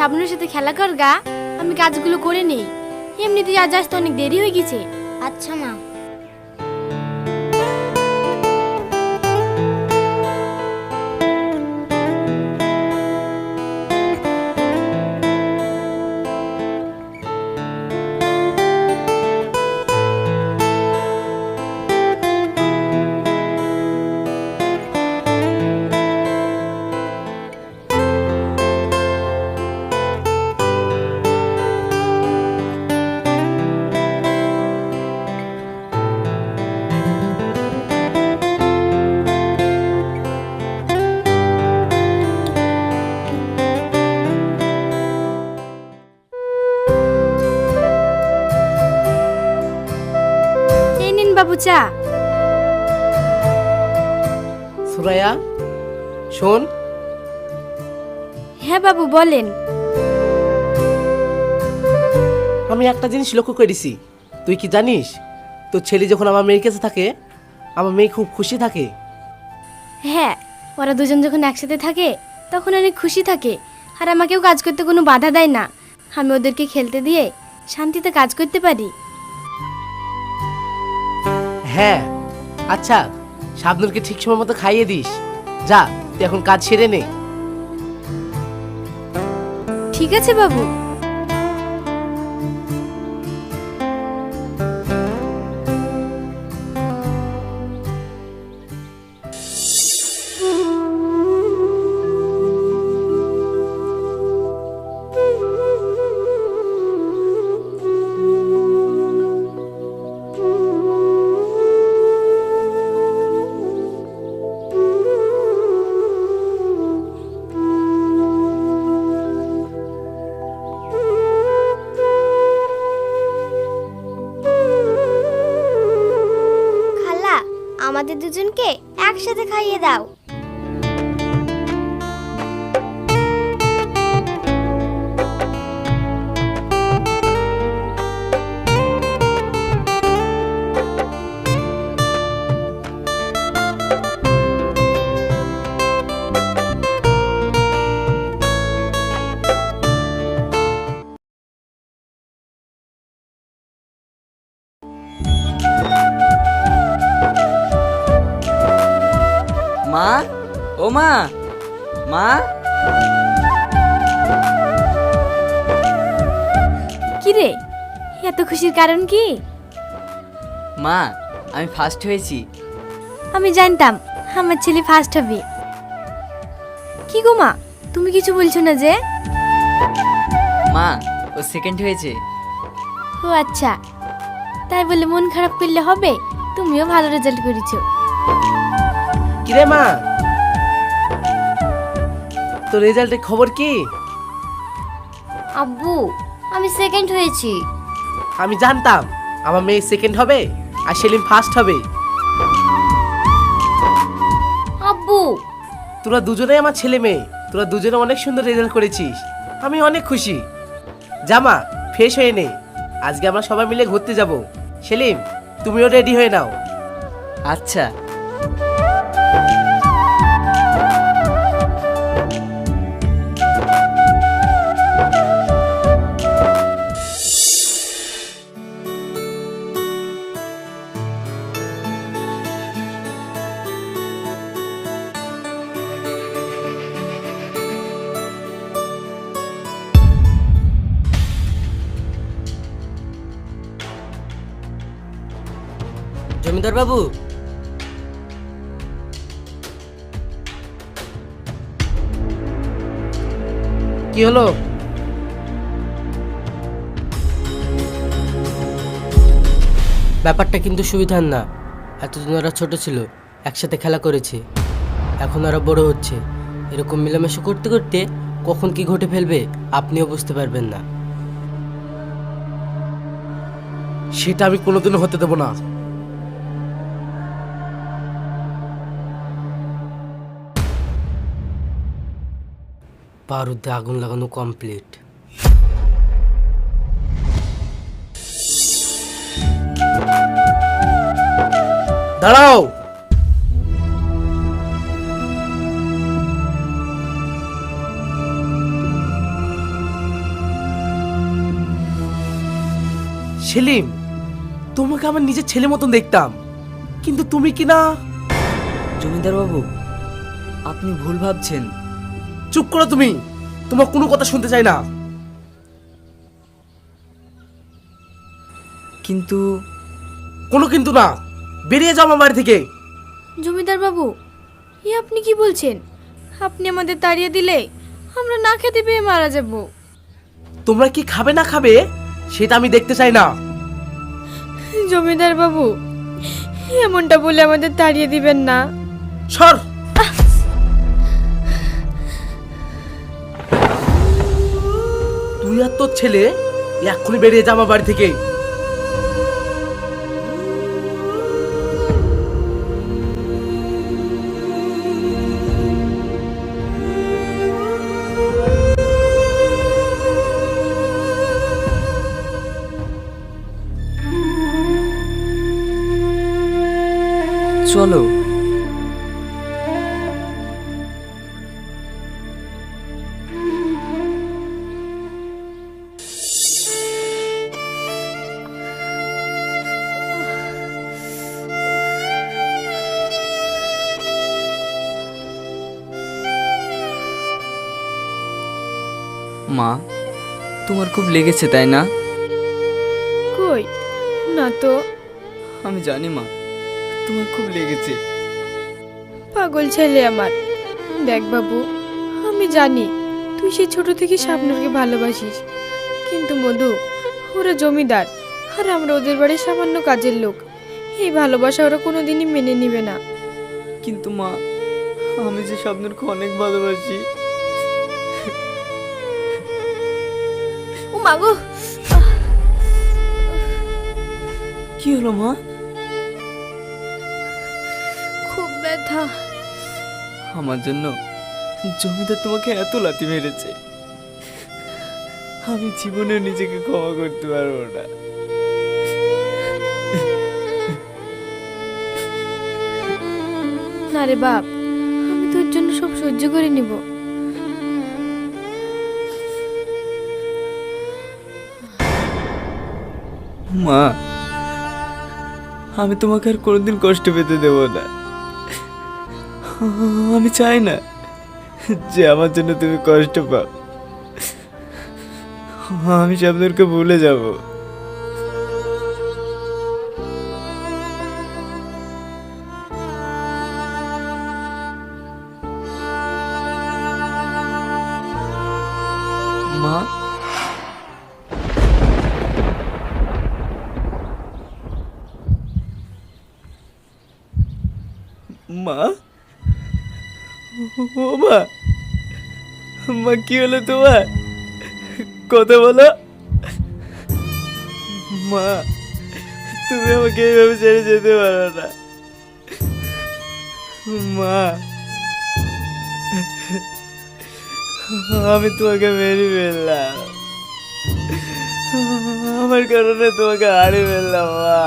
শাবনুর সাথে খেলা কর গা। আমি কাজগুলো করে নেই। এমনিতে যা যাস তো অনেক দেরি হয়ে গেছে। আচ্ছা মা। চা সুরাইয়া শোন। হ্যাঁ বাবু বলেন। আমি একটা জিনিস লক্ষ্য করেছি তুই কি জানিস তোর ছেলে যখন আমার মেয়ের কাছে থাকে আমার মেয়ে খুব খুশি থাকে। হ্যাঁ ওরা দুজন যখন একসাথে থাকে তখন অনেক খুশি থাকে। আর আমাকেও কাজ করতে কোনো বাধা দেয় না। আমি ওদেরকে খেলতে দিয়ে শান্তিতে কাজ করতে পারি। হ্যাঁ। আচ্ছা শাবনুরকে ঠিক সময় মতো খাইয়ে দিস। যা, তুই এখন কাজ সেরে নে। ঠিক আছে বাবু। দুজনকে একসাথে খাইয়ে দাও। খুশির কারণ কি? মা আমি ফার্স্ট হয়েছি। আমি জানতাম আমার ছেলে ফার্স্ট হবে। কি গো মা তুমি কিছু বলছো না যে? মা ও সেকেন্ড হয়েছে। ও আচ্ছা তাই বলে মন খারাপ করলে হবে? তুমিও ভালো রেজাল্ট করেছ। কিরে মা? তোর রেজাল্টের খবর কি? আব্বু আমি সেকেন্ড হয়েছি। আমি জানতাম আমার মেয়ে সেকেন্ড হবে আর সেলিম ফার্স্ট হবে। আব্বু। তোরা দুজনেই আমার ছেলে মেয়ে তোরা দুজনে অনেক সুন্দর রেজাল্ট করেছিস আমি অনেক খুশি। জামা ফ্রেশ হয়ে নে আজকে আমরা সবাই মিলে ঘুরতে যাব। সেলিম তুমিও রেডি হয়ে নাও। আচ্ছা। কি হলো? ব্যাপারটা কিন্তু সুবিধার না। এতদিন ওরা ছোট ছিল, একসাথে খেলা করেছে। এখন ওরা বড় হচ্ছে। এরকম মিলামেশা করতে করতে কখন কি ঘটে ফেলবে আপনিও বুঝতে পারবেন না। সেটা আমি কোনোদিনও হতে দেবো না। বারুদে আগুন লাগানো কমপ্লিট দাঁড়াও! সেলিম, তোমাকে আমার নিজের ছেলে মতন দেখতাম। কিন্তু তুমি কিনা জমিদার বাবু আপনি ভুল ভাবছেন। চুপ করো তুমি। তোমার কোনো কথা শুনতে চাই না। কিন্তু কোনো কিন্তু না। বেরিয়ে যাও আমার বাড়ি থেকে। জমিদার বাবু ই আপনি কি বলছেন? আপনি আমাদের তাড়িয়ে দিলে আমরা না খেতে পেয়ে মারা যাব। তোমরা কি খাবে না খাবে সেটা আমি দেখতে চাই না। জমিদার বাবু এমনটা বলে আমাদের তাড়িয়ে দিবেন না। সর! আর ছেলে এক্ষুনি বেরিয়ে যা আমার বাড়ি থেকে। চলো। তোমার খুব লেগেছে তাই না? কই? না তো। আমি জানি মা। তোমার খুব লেগেছে। পাগল ছেলে আমার। দেখ বাবু আমি জানি তুই সে ছোট থেকে স্বপ্নকে ভালোবাসিস। কিন্তু মধু ওরা জমিদার আর আমরা ওদের বাড়ির সামান্য কাজের লোক। এই ভালোবাসা ওরা কোনোদিনই মেনে নিবে না। কিন্তু মা আমি যে স্বপ্নকে অনেক ভালোবাসি মাগো কি হলো মা? খুব ব্যথা। আমার জন্য জমিদার তোমাকে এত লাথি মেরেছে। আমি জীবনে নিজেকে ক্ষমা করতে পারব না। না রে বাপ আমি তোর জন্য সব সহ্য করে নিব। মা, আমি তোমাকে আর কোনোদিন কষ্ট পেতে দেব না। আমি চাই না যে আমার জন্য তুমি কষ্ট পাও। আমি স্বপ্নকে ভুলে যাব। মা ও মা মা কি হলো তোমার? কথা বলো। মা, তুমি আমাকে এইভাবে ছেড়ে যেতে পারো না। মা, আমি তোমাকে মেরে ফেললাম। আমার কারণে তোমাকে হারিয়ে ফেললাম মা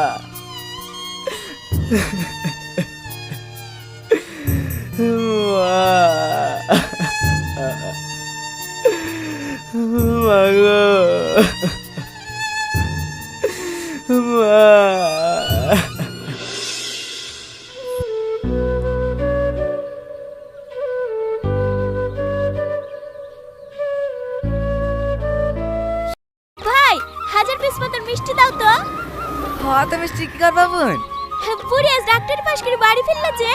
মা ভাই হাজার পিস মতন মিষ্টি দাও তো। হাত মিষ্টি কি করবা বোন বুড়ি আজ ডাক্তার পাশ করে বাড়ি ফিরলো যে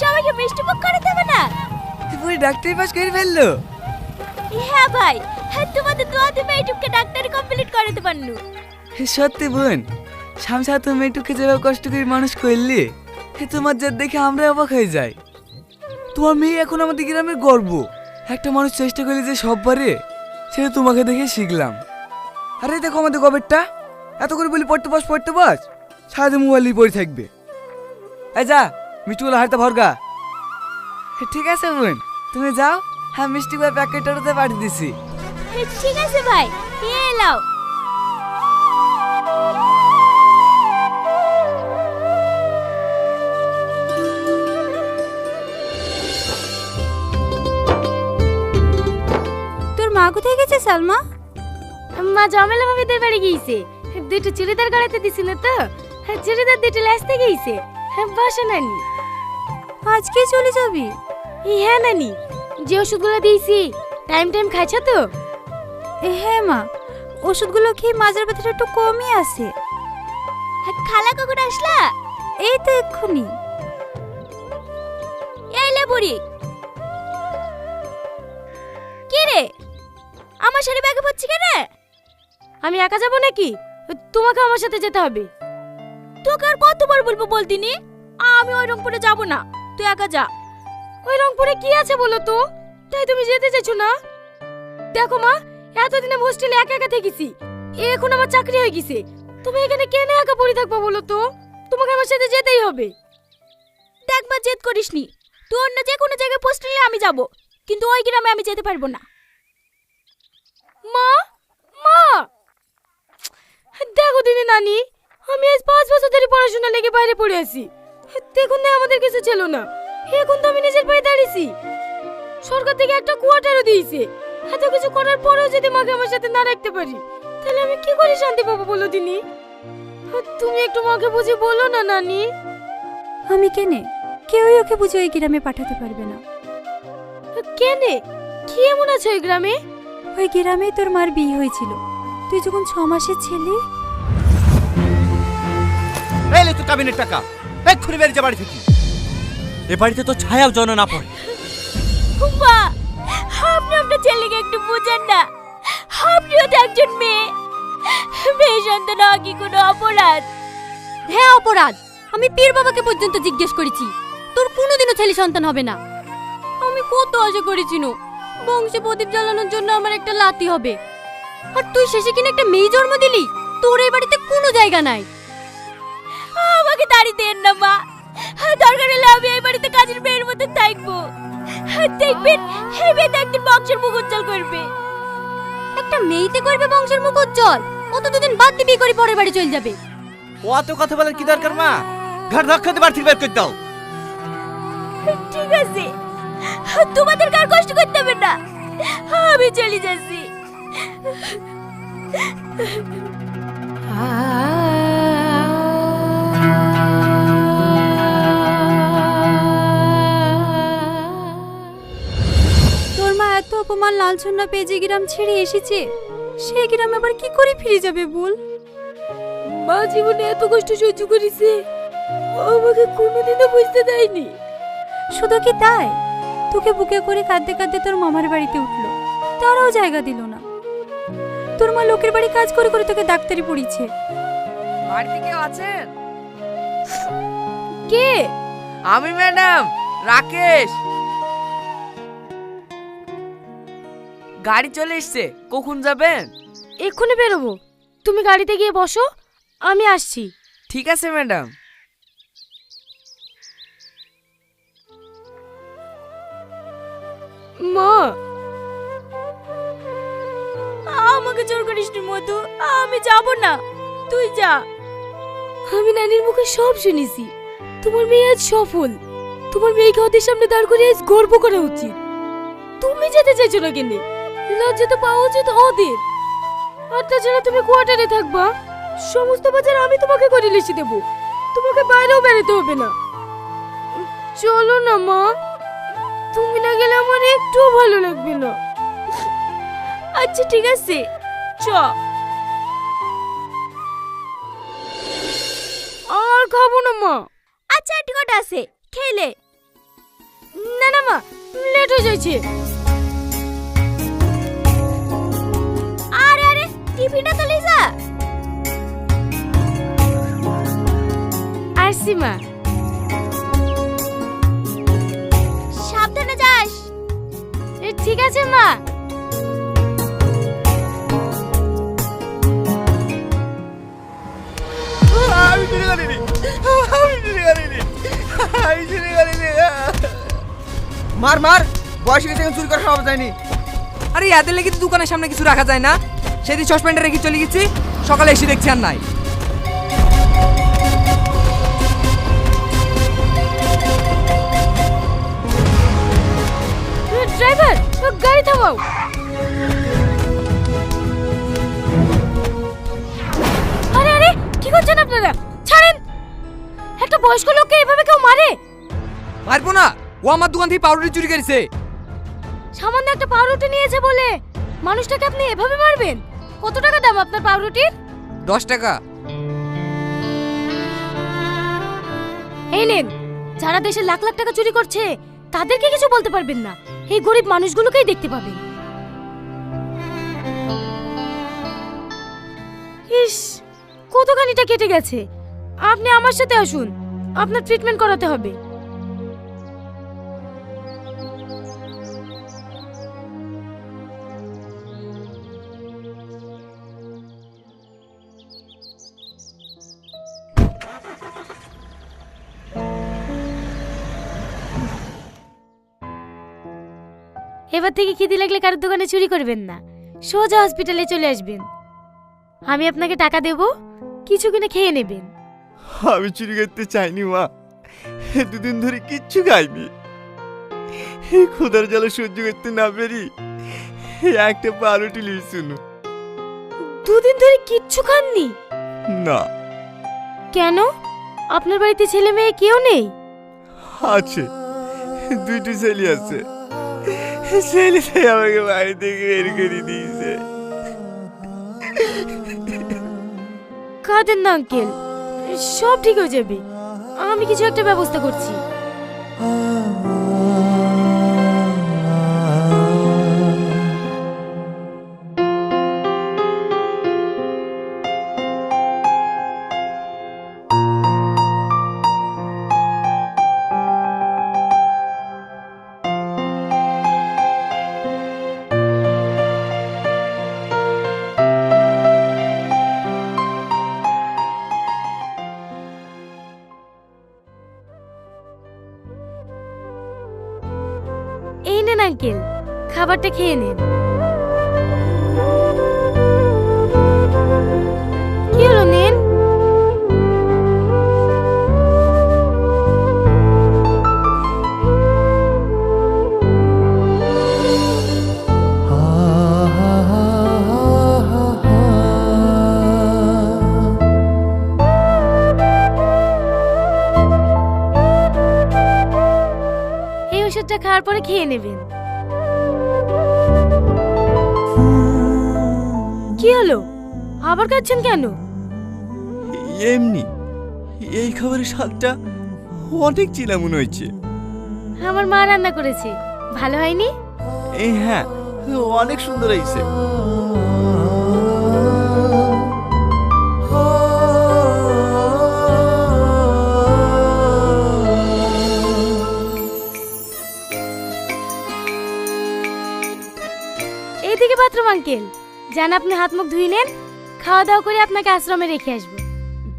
সবাইকে মিষ্টি মুখ করে দেবে না। পুরি ডাক্তারি পাস করে ফেলল? হ্যাঁ ভাই হ্যাঁ তোমাদের দোয়াতে মেয়েটুককে ডাক্তারি কমপ্লিট করাতে পারলু সত্যি বোন শামসা তো মেয়েটুকে যেভাবে কষ্ট করে মানুষ করলি তোমার যা দেখে আমরা অবাক হয়ে যাই। তোমার মেয়ে এখন আমাদের গ্রামের গর্ব। একটা মানুষ চেষ্টা করলে যে সব পারে, সেটা তোমাকে দেখে শিখলাম। আরে, দেখো আমাদের গবেরটা এত করে বলি পড়তে বস পড়তে বস। সারাদিন মোবাইল নিয়ে পড়ে থাকবে। এই যা, মিষ্টিগুলো হাতে ভরগা ঠিক আছে বোন, তুমি যাও। হ্যাঁ মিষ্টি মিষ্টিগুলো প্যাকেটটাতে পাঠিয়ে দিছি। ঠিক আছে ভাই এলাও। তোর মা কোথায় গেছে সালমা? মা জমেলা ভাবিদের বাড়ি গিয়েছে। দুটো চুড়িদার গাড়াতে দিছিল তো। হ্যাঁ চুড়িদার দুটো লাসতে গেছে হ্যাঁ বাসা নানি। আজকে চলে যাবি? হ্যাঁ নানি। যে ওষুধগুলো দিয়েছি টাইম টাইম খাইছ তো? হ্যাঁ মা ওষুধগুলো খেয়ে মাজার ব্যথাটা একটু কমই আছে। খালা কখন আসলা? এই তো এক্ষুনি। এলে বুড়ি। কি রে? আমার শাড়ি ব্যাগে পড়ছি কেন? আমি একা যাব নাকি? তোমাকে আমার সাথে যেতে হবে। তোকে আর কতবার বলব বলতিনি আমি ওই রংপুরে যাব না। তুই একা যা। ওই রংপুরে কি আছে বলো তো? তাই তুমি যেতে চাইছো না? দেখো মা এতদিনে হোস্টেলে একা একা থেকেছি। এখন আমার চাকরি হয়ে গেছে। তুমি এখানে কেন একা পড়ে থাকব বলো তো? তোমাকে আমার সাথে যেতেই হবে। দেখবার জেদ করিসনি। তুই অন্য যে কোনো জায়গায় পোস্ট নিলে আমি যাব। কিন্তু ওই গ্রামে আমি যেতে পারব না। মা? মা? দেখো দিদি নানি আমি আজ পাঁচ বছর ধরে পড়াশোনা লেগে বাইরে পড়ে আছি। দেখুন না আমাদের কিছু ছিল না। এখন তো আমি নিজের পায়ে দাঁড়িয়েছি। সরকার থেকে একটা কোয়ার্টারও দিয়েছে। এত কিছু করার পরেও যদি মাকে আমার সাথে না রাখতে পারি তাহলে আমি কি করে শান্তি পাবো বলো দিনি? তুমি একটু মাকে বুঝে বলো না নানি। আমি কেনে? কেউই ওকে বুঝে ওই গ্রামে পাঠাতে পারবে না। কেনে? কি এমন আছে ওই গ্রামে? ওই গ্রামেই তোর মার বিয়ে হয়েছিল। তুই যখন ছ মাসের ছেলে এলে তো কাবিনের টাকা। এক্ষুনি বেরিয়ে বাড়ি থেকে। এ বাড়িতে তো ছায়াও জন না পড়ে আপনি আপনার ছেলেকে একটু বুঝেন না। আপনিও তো একজন মেয়ে। মেয়ে সন্তান হওয়া কি কোনো অপরাধ? হ্যাঁ অপরাধ। আমি পীর বাবাকে পর্যন্ত জিজ্ঞেস করেছি। তোর কোনোদিনও ছেলে সন্তান হবে না। আমি কত আশা করেছিল বংশে প্রদীপ জ্বালানোর জন্য আমার একটা লাতি হবে। আর তুই শেষে কিনা একটা মেয়ে জন্ম দিলি? তোর এই বাড়িতে কোনো জায়গা নাই। আমাকে তাড়ি দেন না মা। দরকার হলে আমি এই বাড়িতে কাজের মেয়ের মতো থাকব। দেখবেন এই মেয়ে তো একদিন বংশের মুখ উজ্জ্বল করবে। একটা মেয়েতে করবে বংশের মুখ উজ্জ্বল ও তো দুদিন বাদ দিবি করে পরের বাড়ি চলে যাবে। ও অত কথা বলার কি দরকার মা? ঘর ধক্ষতে বাড়ি থেকে বের করে দাও। ঠিক আছে। তোমাদের কার কষ্ট করতে হবে না? আমি চলে যাচ্ছি। তোর অপমান লাঞ্ছনা পেয়ে যে গ্রাম ছেড়ে এসেছে সে গ্রামে আবার কি করে ফিরে যাবে বল? মা জীবনে এত কষ্ট সহ্য করেছে আমাকে কোনোদিনও বুঝতে দেয়নি। শুধু কি তাই? তোকে বুকে করে কাঁদতে কাঁদতে তোর মামার বাড়িতে উঠল তারাও জায়গা দিল না। তোর মা লোকের বাড়ি কাজ করে করে তোকে ডাক্তারি পড়িয়েছে। বাড়িতে কেউ আছেন? কে? আমি ম্যাডাম রাকেশ। গাড়ি চলে এসছে কখন যাবেন? এক্ষুনি বেরোবো। তুমি গাড়িতে গিয়ে বসো আমি আসছি। ঠিক আছে ম্যাডাম। মা! আমাকে জোর করিস নি মধু। আমি যাব না। তুই যা। আমি নানির মুখে সব শুনেছি। তোমার মেয়ে আজ সফল। তোমার মেয়েকে ওদের সামনে দাঁড় করে আজ গর্ব করা উচিত। তুমি যেতে চাইছো না কেন? লজ্জা তো পাওয়া উচিত ওদের আর তাছাড়া তুমি কোয়ার্টারে থাকবা। সমস্ত বাজার আমি তোমাকে করে লিখে দেবো। তোমাকে বাইরেও বেরোতে হবে না। চলো না মা। তুমি না গেলে আমার একটুও ভালো লাগবে না। আচ্ছা ঠিক আছে। চ। আর খাব না মা। আচ্ছা কটা আছে? খেলে না না মা লেট হয়ে যাচ্ছে। আরে তো লিজা। সাবধানে যাস। এ, ঠিক আছে মা। আমি আমি আমি মার মার। বয়স গেছে চুরি করা সব যায়নি আরে এদের লেগে তো দোকানের সামনে কিছু রাখা যায় না। সেদিন সসপেন্ডে রেখে চলে গেছি। সকালে এসে দেখছি আর নাই। ড্রাইভার গাড়ি থামাও। আপনারা? ছাড়েন। একটা বয়স্ক লোককে এভাবে কেউ মারে? মারবো না। ও আমার দোকান থেকে পাউরুটি চুরি করেছে। সামান্য একটা পাউরুটি নিয়েছে বলে মানুষটাকে আপনি এভাবে মারবেন? কত টাকা দাম আপনার পাউরুটির? দশ টাকা। এই নেন যারা দেশে লাখ লাখ টাকা চুরি করছে তাদেরকে কিছু বলতে পারবেন না। এই গরিব মানুষগুলোকেই দেখতে পাবেন। ইস কতখানিটা কেটে গেছে। আপনি আমার সাথে আসুন আপনার ট্রিটমেন্ট করাতে হবে। এবার থেকে খিদে লাগলে কারোর দোকানে চুরি করবেন না। সোজা হসপিটালে চলে আসবেন। আমি আপনাকে টাকা দেব কিছু কিনে খেয়ে নেবেন। আমি চুরি করতে চাইনি মা। দুদিন ধরে কিচ্ছু খাইনি। ক্ষুধার জ্বালা সহ্য করতে না পেরি একটা পাউরুটি লিয়ে শুনু। দুদিন ধরে কিচ্ছু খাননি? না। কেন? আপনার বাড়িতে ছেলে মেয়ে কেউ নেই? আছে। দুইটি ছেলে আছে। ছেলেটাই আমাকে বাড়ি থেকে বের করে দিয়েছে কাঁদেন না আঙ্কেল সব ঠিক হয়ে যাবে। আমি কিছু একটা ব্যবস্থা করছি। খাবারটা খেয়ে নিন। এই ওষুধটা খাওয়ার পরে খেয়ে নেবেন। কি হলো? আবার কাচ্ছেন কেন? এমনি এই খাবারের স্বাদটা অনেক চিনা মনে হয়েছে। আমার মা রান্না করেছে। ভালো হয়নি? এই হ্যাঁ অনেক সুন্দর হয়েছে। এইদিকে বাথরুম আঙ্কেল। যান আপনি হাত মুখ ধুই নেন খাওয়া দাওয়া করে আপনাকে আশ্রমে রেখে আসব।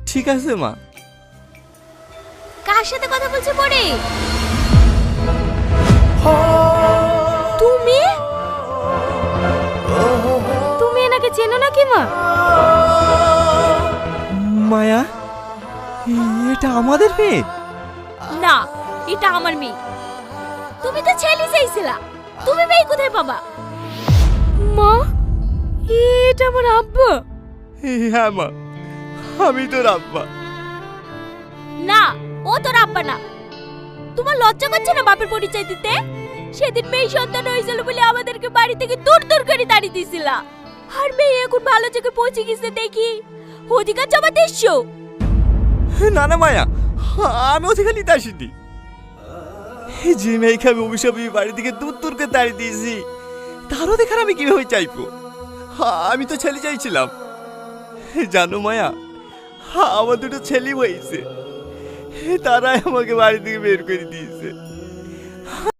ঠিক আছে মা। কার সাথে কথা বলছো পরে? তুমি? তুমি এনাকে চেনো নাকি মা? মায়া এটা আমাদের মেয়ে? না এটা আমার মেয়ে। তুমি তো ছেলে চাইছিলা। তুমি মেয়ে কোথায় পাবা? মা? এটা আমার আব্বা। হ্যাঁ মা আমি তোর আব্বা। না ও তোর আব্বা না। তোমার লজ্জা করছে না বাপের পরিচয় দিতে? সেদিন মেয়ে সন্তান হয়েছিল বলে আমাদেরকে বাড়ি থেকে দূর দূর করে তাড়িয়ে দিছিলা আর মেয়ে এখন ভালো জায়গায় পৌঁছে গেছে দেখি। অধিকার জমাতে এসছো না না মায়া আমি ওখানে নিতে আসিনি। যে মেয়েকে আমি অভিশাপ বাড়ি থেকে দূর দূরকে তাড়িয়ে দিয়েছি তারও দেখার আমি কীভাবে চাইব? আমি তো ছেলে চাইছিলাম। জানো মায়া আমার দুটো ছেলে হয়েছে। তারাই আমাকে বাড়ি থেকে বের করে দিয়েছে।